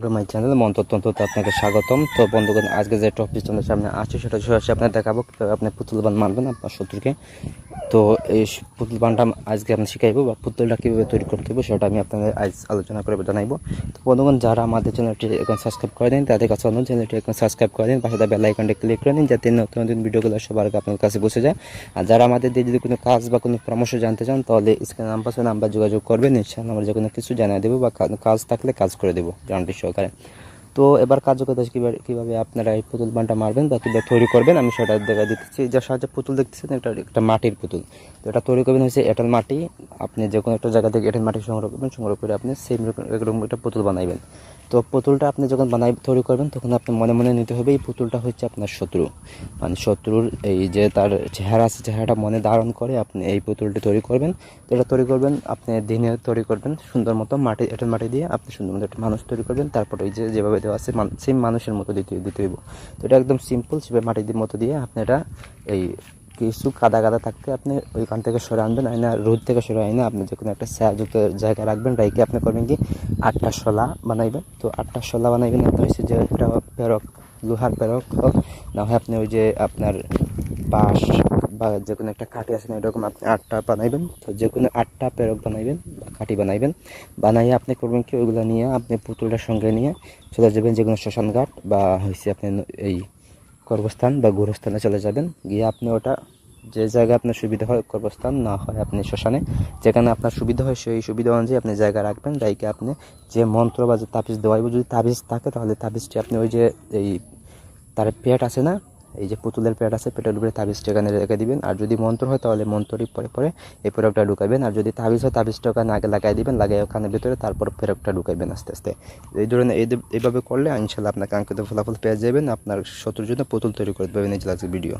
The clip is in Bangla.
মাই চ্যানেল মন্ত্রতন্ত্রতে আপনাকে স্বাগতম। তো বন্ধুগণ, আজকে যে টপিক তোমাদের সামনে আছে সেটা সরাসরি আপনার দেখাবো কীভাবে আপনি পুতুল বান মারবেন আপনার শত্রুকে। তো এই স- পুতুল বানটা আজকে আমি শিখাইবো বা পুতুলটা কীভাবে তৈরি করতে হবে সেটা আমি আপনাদের আজ আলোচনা করে জানাইবো। তো বন্ধুগণ, যারা আমাদের চ্যানেলটি এখন সাবস্ক্রাইব করে দিন তাদের কাছে অনুরোধ চ্যানেলটি এখন সাবস্ক্রাইব করে দিন, পাশে বেল আইকনটা ক্লিক করে দিন, যাতে নতুন নতুন ভিডিওগুলো সবার আগে আপনার কাছে বসে যায়। আর যারা আমাদের দিয়ে যদি কোনো কাজ বা কোনো পরামর্শ জানতে চান, তাহলে স্ক্রিন নাম্বার নাম্বার যোগাযোগ করবেন ইনশাআল্লাহ আমরা যে কোনো কিছু জানিয়ে দেবো বা কাজ থাকলে কাজ করে দেবো। しょうかね。তো এবার কার্যকতা কীভাবে কীভাবে আপনারা এই পুতুল বানটা মারবেন বা কীভাবে তৈরি করবেন, আমি সেটা দেখা দিতেছি। যার সাহায্যে পুতুল দেখতেছেন এটা একটা মাটির পুতুল। তো এটা তৈরি করবেন হচ্ছে এঁটেল মাটি। আপনি যে কোনো একটা জায়গা থেকে এঁটেল মাটি সংগ্রহ করবেন, সংগ্রহ করে আপনি সেম এরকম একটা পুতুল বানাইবেন। তো পুতুলটা আপনি যখন বানাই, তৈরি করবেন, তখন আপনি মনে মনে নিতে হবে এই পুতুলটা হচ্ছে আপনার শত্রু। মানে শত্রুর এই যে তার চেহারা আছে, চেহারাটা মনে ধারণ করে আপনি এই পুতুলটি তৈরি করবেন। তো এটা তৈরি করবেন, আপনি দিনে তৈরি করবেন সুন্দর মতো মাটি, এঁটেল মাটি দিয়ে আপনি সুন্দর মতো একটা মানুষ তৈরি করবেন। তারপর ওই যে যেভাবে দেওয়া আছে সেম মানুষের মতো দিতে দিতে হইব। তো এটা একদম সিম্পল সেভাবে মাটির মতো দিয়ে আপনি এটা এই কিছু কাদা কাদা থাকতে আপনি ওইখান থেকে সরে আনবেন আইনা রোদ থেকে সরে আইনা আপনি যে কোনো একটা ছায়াযুক্ত জায়গায় রাখবেন রাইকে আপনি করবেন কি, আটটা শলা বানাইবেন। তো আটটা শলা বানাইবেন, আপনার হচ্ছে যে একটা পেরক, লোহার পেরক হোক, না হয় আপনি ওই যে আপনার বাঁশ বা যে কোনো একটা কাঠি না, এরকম আপনি আটটা বানাইবেন। তো যে কোনো আটটা পেরক বানাইবেন বা কাঠি বানাইবেন। বানাইয়ে আপনি করবেন কি, ওইগুলো নিয়ে আপনি পুতুলটার সঙ্গে নিয়ে চলে যাবেন যে কোনো শ্মশান ঘাট বা হয়েছে আপনি এই কর্মস্থান বা গুরুস্থানে চলে যাবেন। গিয়ে আপনি ওটা যে জায়গায় আপনার সুবিধা হয় কর্মস্থান না হয় আপনি শ্মশানে, যেখানে আপনার সুবিধা হয় সেই সুবিধা অনুযায়ী আপনি জায়গা রাখবেন। রাইকে আপনি যে মন্ত্র বা যে তাবিজ দেওয়াইব, যদি তাবিজ থাকে তাহলে তাবিজটি আপনি ওই যে এই তার পেট আছে না এই যে পুতুলের প্যাড আছে, পেটের উপরে তাবিজটা এখানে রেখে দিবেন। আর যদি মন্ত্র হয়, তাহলে মন্ত্রটি পরে পরে এই প্রোডাক্টটা ঢুকাবেন। আর যদি তাবিজ হয় তাবিজটা ওখানে আগে লাগাই দিবেন, লাগাই ওখানে ভিতরে, তারপর প্রোডাক্টটা ঢুকাইবেন আস্তে আস্তে। এই ধরনের এই এইভাবে করলে ইনশাল্লাহ আপনাকে আঙ্কিত ফলাফল পেয়ে যাবেন। আপনার শত্রুর জন্য পুতুল তৈরি করে দেবেন এই ভিডিও